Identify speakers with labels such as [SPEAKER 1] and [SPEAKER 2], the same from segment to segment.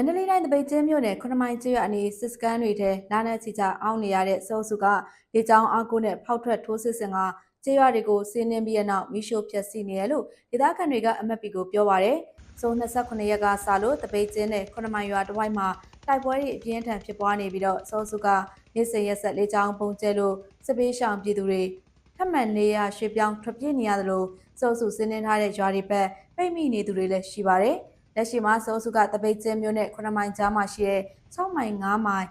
[SPEAKER 1] မန္တလေးတိုင်းတပိတ်ကျင်းမြို့နယ်ခွန်မိုင်ကျွရအနီးစစ်စကန်တွေထဲလာနေချီချအောင်းနေရတဲ့စောစုကလေကြောင်းအားကိုနဲ့ဖောက်ထွက်ထိုးစစ်စင်ကကျေးရွာတွေကိုစီးနှင်းပြီးတဲ့နောက်မိရှို့ဖျက်ဆီးနေရလို့ဒေသခံတွေကအမတ်ပီကိုပြောပါရယ်။စုံ29ရက်ကစလို့တပိတ်ကျင်းနဲ့ခွန်မိုင်ရွာတစ်ဝိုက်မှာတိုက်ပွဲတွေအပြင်းထန်ဖြစ်ပွားနေပြီးတော့စောစုကနေစဉ်ရက်ဆက်လေကြောင်းပုံကျဲလို့စစ်ပေးရှောင်ပြည်သူတွေထပ်မံနေရရွှေ့ပြောင်းထွက်ပြေးနေရသလိုစောစုစင်းနှင်းထားတဲ့ရွာတွေဘက်ပိတ်မိနေသူတွေလည်းရှိပါတယ်။ လက်ရှိမှာစောစုကတပိတ်ကျင်းမြို့နဲ့9မိုင်ကြားမှာရှိတဲ့6မိုင်9မိုင်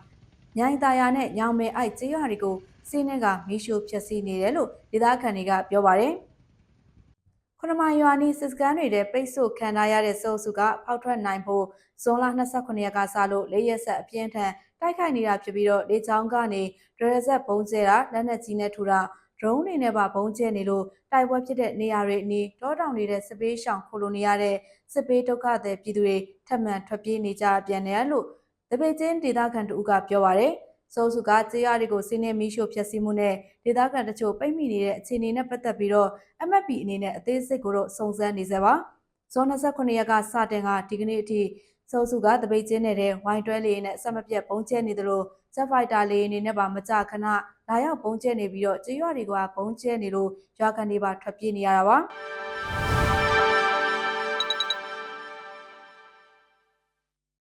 [SPEAKER 1] ညိုင်တာယာနဲ့ညောင်မဲအိုက်ကျေးရွာတွေကိုစီးနှင်းကမီးရှို့ဖျက်ဆီးနေတယ်လို့ဒေသခံတွေကပြောပါတယ်။9မိုင်ရွာနီးစစ်စကန်တွေတဲ့ပိတ်ဆို့ခံထားရတဲ့စောစုကဖောက်ထွက်နိုင်ဖို့ဇွန်လ29ရက်ကစလို့၄ရက်ဆက်အပြင်းထန်တိုက်ခိုက်နေတာဖြစ်ပြီးတော့လေချောင်းကနေဒရဇက်ဘုံကျဲတာလက်နက်ကြီးနဲ့ထူတာ ဒရုန်းတွေနဲ့ပါဘုံကျဲနေလို့တိုက်ပွဲဖြစ်တဲ့နေရာတွေအနီးတောတောင်နေတဲ့စပေးရှောင်ခိုလိုနေရတဲ့စစ်ပေးဒုက္ခသည်ပြည်သူတွေထပ်မံထွက်ပြေးနေကြပြန်တယ်လို့တပိတ်ချင်းဒေသခံတို့ကပြောပါရယ်စိုးစုကကြေးရတွေကိုစီးနေမီရှို့ဖျက်ဆီးမှုနဲ့ဒေသခံတချို့ပိတ်မိနေတဲ့အခြေအနေနဲ့ပတ်သက်ပြီးတော့ MFP အနေနဲ့အသေးစိတ်ကိုတော့စုံစမ်းနေစေပါ ဇွန်29ရက်ကစတင်ကဒီကနေ့အထိစိုးစုကတပိတ်ချင်းနေတဲ့ဝိုင်းတွဲလေးနဲ့အဆက်မပြတ်ပုံကျဲနေသလိုဂျက်ဖိုက်တာလေးအနေနဲ့ပါမကြခဏလာရောက်ပုံကျဲနေပြီးတော့ကြေးရတွေကပုံကျဲနေလို့ရွာကန်တွေပါထွက်ပြေးနေရတာပါ